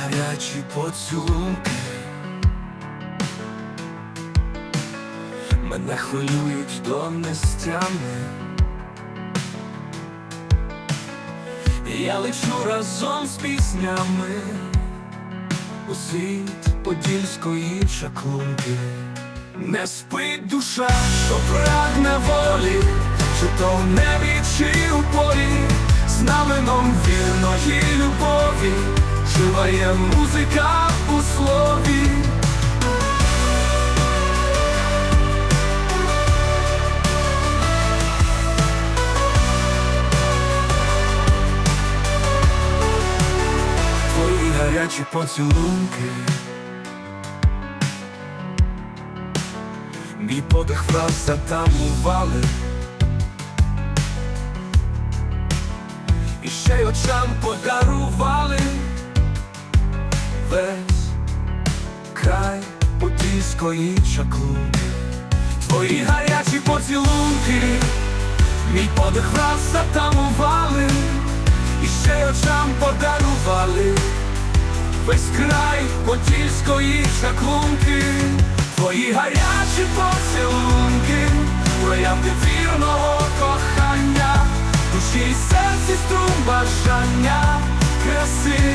гарячі поцілунки. Мене хвилюють до нестями. Я лечу разом з піснями У світ подільської чаклунки. Не спить душа, що прагне волі, чи то в небі, чи у полі, знаменом вірної любові, жива є музика у слові. Твої гарячі поцілунки. Мій подих враз затамували І ще й очам подарували подільської чаклунки. Твої гарячі поцілунки Мій подих враз затамували І ще очам подарували. Весь край подільської чаклунки. Твої гарячі поцілунки Троянди вірного кохання. Душі й серці струм бажання Краси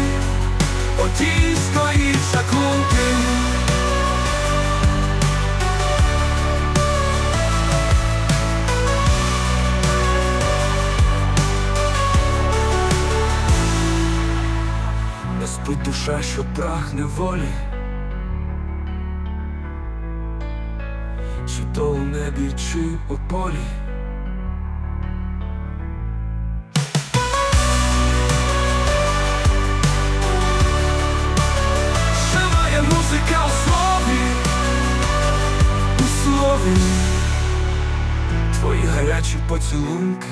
подільської чаклунки спить душа, що прагне волі. Чи то у небі, чи у полі. Живає музика у слові. У слові. Твої гарячі поцілунки.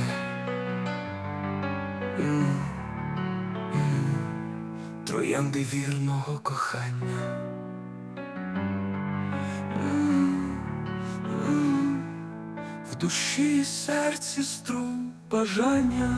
М, Троянди вірного кохання. В душі і серці струм бажання